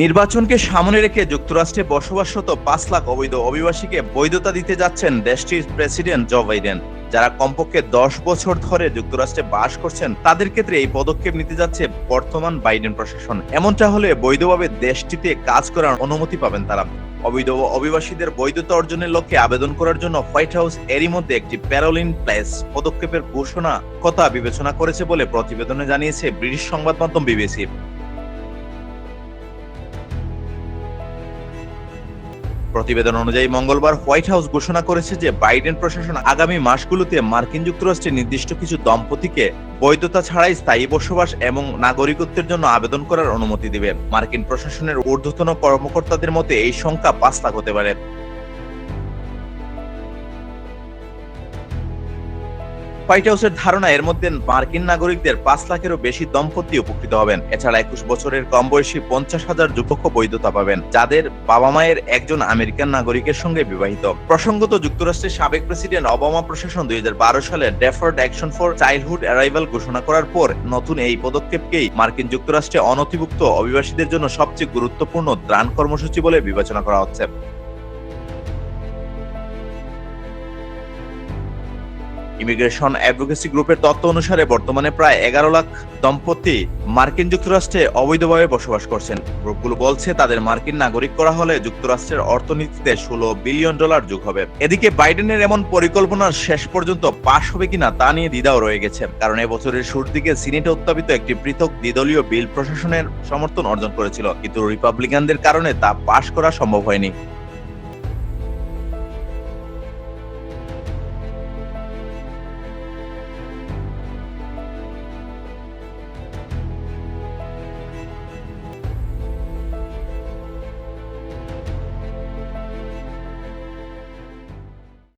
নির্বাচনকে সামনে রেখে যুক্তরাষ্ট্রে বসবাসরত পাঁচ লাখ অবৈধ অভিবাসীকে বৈধতা দিতে যাচ্ছেন দেশটির প্রেসিডেন্ট জো বাইডেন। যারা কমপক্ষে দশ বছর ধরে যুক্তরাষ্ট্রে বাস করছেন, তাদের ক্ষেত্রে এই পদক্ষেপ নিতে যাচ্ছে বর্তমান বাইডেন প্রশাসন। এমনটা হলে বৈধভাবে দেশটিতে কাজ করার অনুমতি পাবেন তারা। অবৈধ অভিবাসীদের বৈধতা অর্জনের লক্ষ্যে আবেদন করার জন্য হোয়াইট হাউস এরই মধ্যে একটি প্যারোলিন প্লেস পদক্ষেপের ঘোষণা কথা বিবেচনা করেছে বলে প্রতিবেদনে জানিয়েছে ব্রিটিশ সংবাদ মাধ্যম বিবিসি। প্রতিবেদন অনুযায়ী মঙ্গলবার হোয়াইট হাউস ঘোষণা করেছে যে বাইডেন প্রশাসন আগামী মাসগুলোতে মার্কিন যুক্তরাষ্ট্রে নির্দিষ্ট কিছু দম্পতিকে বৈধতা ছাড়াই স্থায়ী বসবাস এবং নাগরিকত্বের জন্য আবেদন করার অনুমতি দিবে। মার্কিন প্রশাসনের ঊর্ধ্বতন কর্মকর্তাদের মতে এই সংখ্যা পাঁচ লাখ হতে পারে। হোয়াইট হাউসের ধারণা এর মধ্যে মার্কিন নাগরিকদের পাঁচ লাখেরও বেশি দম্পতি উপকৃত হবেন। এছাড়া একুশ বছরের কম বয়সী পঞ্চাশ হাজার যুবক বৈধতা পাবেন, যাদের বাবা মায়ের একজন আমেরিকান নাগরিকের সঙ্গে বিবাহিত। প্রসঙ্গত যুক্তরাষ্ট্রের সাবেক প্রেসিডেন্ট ওবামা প্রশাসন দুই সালে deferred action for childhood arrival ঘোষণা করার পর নতুন এই পদক্ষেপকেই মার্কিন যুক্তরাষ্ট্রে অনথিভুক্ত অভিবাসীদের জন্য সবচেয়ে গুরুত্বপূর্ণ ত্রাণ কর্মসূচি বলে বিবেচনা করা হচ্ছে। ইমিগ্রেশন অ্যাডভোকেসি গ্রুপের তথ্য অনুসারে বর্তমানে প্রায় এগারো লাখ দম্পতি মার্কিন যুক্তরাষ্ট্রে অবৈধভাবে বসবাস করছেন। গ্রুপগুলো বলছে তাদের মার্কিন নাগরিক করা হলে যুক্তরাষ্ট্রের অর্থনীতিতে ষোলো বিলিয়ন ডলার যোগ হবে। এদিকে বাইডেনের এমন পরিকল্পনা শেষ পর্যন্ত পাশ হবে কিনা তা নিয়ে দ্বিধাও রয়ে গেছে। কারণ এবছরের শুরুর দিকে সিনেটে উত্থাপিত একটি পৃথক দ্বিদলীয় বিল প্রশাসনের সমর্থন অর্জন করেছিল। কিন্তু রিপাবলিকানদের কারণে তা পাশ করা সম্ভব হয়নি।